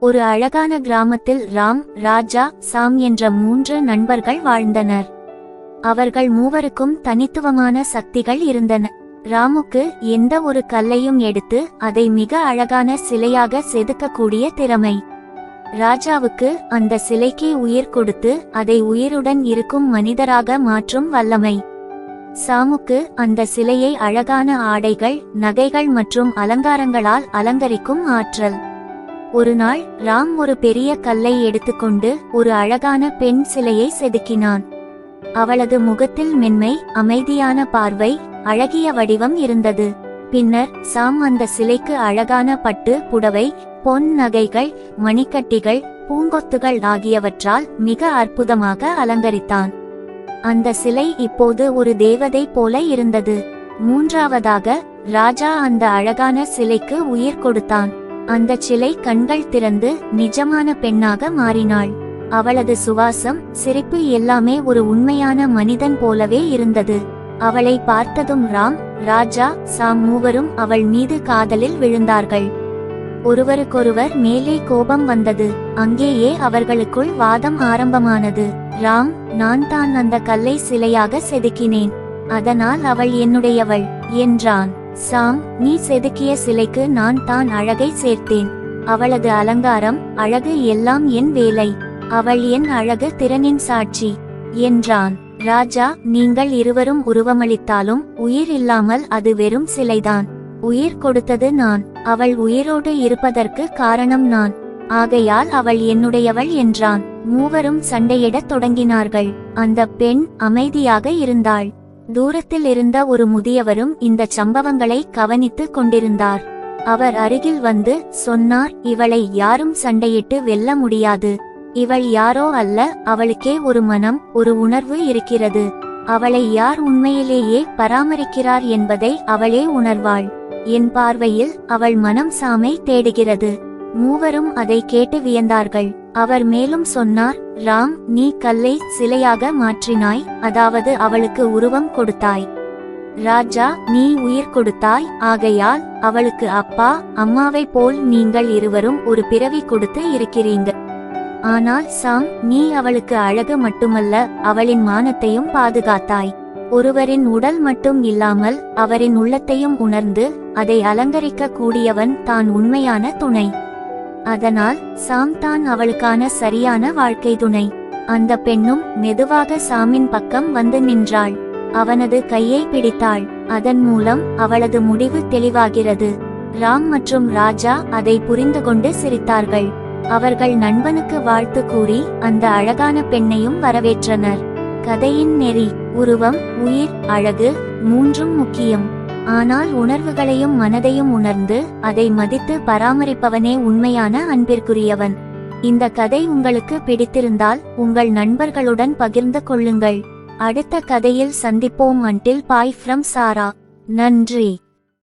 ஒரு அழகான கிராமத்தில் ராம் ராஜா சாம் என்ற மூன்று நண்பர்கள் வாழ்ந்தனர். அவர்கள் மூவருக்கும் தனித்துவமான சக்திகள் இருந்தன. ராமுக்கு எந்த ஒரு கல்லையும் எடுத்து அதை மிக அழகான சிலையாக செதுக்கக்கூடிய திறமை. ராஜாவுக்கு அந்த சிலைக்கு உயிர் கொடுத்து அதை உயிருடன் இருக்கும் மனிதராக மாற்றும் வல்லமை. சாமுக்கு அந்த சிலையை அழகான ஆடைகள் நகைகள் மற்றும் அலங்காரங்களால் அலங்கரிக்கும் ஆற்றல். ஒரு நாள் ராம் ஒரு பெரிய கல்லை எடுத்துக்கொண்டு ஒரு அழகான பெண் சிலையை செதுக்கினான். அவளது முகத்தில் மென்மை அமைதியான பார்வை அழகிய வடிவம் இருந்தது. பின்னர் சாம் அந்த சிலைக்கு அழகான பட்டு புடவை பொன் நகைகள் மணிக்கட்டிகள் பூங்கொத்துகள் ஆகியவற்றால் மிக அற்புதமாக அலங்கரித்தான். அந்த சிலை இப்போது ஒரு தேவதை போல இருந்தது. மூன்றாவதாக ராஜா அந்த அழகான சிலைக்கு உயிர் கொடுத்தான். அந்த சிலை கண்கள் திறந்து நிஜமான பெண்ணாக மாறினாள். அவளது சுவாசம் சிரிப்பு எல்லாமே ஒரு உண்மையான மனிதன் போலவே இருந்தது. அவளை பார்த்ததும் ராம் ராஜா சாம் மூவரும் அவள் மீது காதலில் விழுந்தார்கள். ஒருவருக்கொருவர் மேலே கோபம் வந்தது. அங்கேயே அவர்களுக்குள் வாதம் ஆரம்பமானது. ராம் நான் தான் அந்த கல்லை சிலையாக செதுக்கினேன். அதனால் அவள் என்னுடையவள் என்றான். சாம் நீ செதுக்கிய சிலைக்கு நான் தான் அழகை சேர்த்தேன். அவளது அலங்காரம் அழகு எல்லாம் என் வேலை. அவள் என் அழகு திறனின் சாட்சி. என்றான். ராஜா நீங்கள் இருவரும் உருவமளித்தாலும் உயிர் இல்லாமல் அது வெறும் சிலைதான். உயிர் கொடுத்தது நான். அவள் உயிரோடு இருப்பதற்கு காரணம் நான். ஆகையால் அவள் என்னுடையவள் என்றான். மூவரும் சண்டையிடத் தொடங்கினார்கள். அந்த பெண் அமைதியாக இருந்தாள். தூரத்தில் இருந்த ஒரு முதியவரும் இந்த சம்பவங்களை கவனித்துக் கொண்டிருந்தார். அவர் அருகில் வந்து சொன்னார் இவளை யாரும் சண்டையிட்டு வெல்ல முடியாது. இவள் யாரோ அல்ல அவளுக்கே ஒரு மனம் ஒரு உணர்வு இருக்கிறது. அவளை யார் உண்மையிலேயே பராமரிக்கிறார் என்பதை அவளே உணர்வாள். என் பார்வையில் அவள் மனம் சாமை தேடுகிறது. மூவரும் அதை கேட்டு வியந்தார்கள். அவர் மேலும் சொன்னார் ராம் நீ கல்லை சிலையாக மாற்றினாய் அதாவது அவளுக்கு உருவம் கொடுத்தாய். ராஜா நீ உயிர் கொடுத்தாய் ஆகையால் அவளுக்கு அப்பா அம்மாவை போல் நீங்கள் இருவரும் ஒரு பிறவி கொடுத்து இருக்கிறீங்க. ஆனால் சாம் நீ அவளுக்கு அழகு மட்டுமல்ல அவளின் மானத்தையும் பாதுகாத்தாய். ஒருவரின் உடல் மட்டும் இல்லாமல் அவரின் உள்ளத்தையும் உணர்ந்து அதை அலங்கரிக்க கூடியவன் தான் உண்மையான துணை. அதனால் சாம் தான் அவளுக்கான சரியான வாழ்க்கை துணை. அந்த பெண்ணும் மெதுவாக சாமின் பக்கம் வந்து நின்றாள். அவனது கையை பிடித்தாள். அதன் மூலம் அவளது முடிவு தெளிவாகிறது. ராம் மற்றும் ராஜா அதை புரிந்து கொண்டு சிரித்தார்கள். அவர்கள் நண்பனுக்கு வாழ்த்து கூறி அந்த அழகான பெண்ணையும் வரவேற்றனர். கதையின் நெறி உருவம் உயிர் அழகு மூன்றும் முக்கியம். ஆனால் உணர்வுகளையும் மனதையும் உணர்ந்து அதை மதித்து பராமரிப்பவனே உண்மையான அன்பிற்குரியவன். இந்த கதை உங்களுக்கு பிடித்திருந்தால் உங்கள் நண்பர்களுடன் பகிர்ந்து கொள்ளுங்கள். அடுத்த கதையில் சந்திப்போம். Until bye from Sara. நன்றி.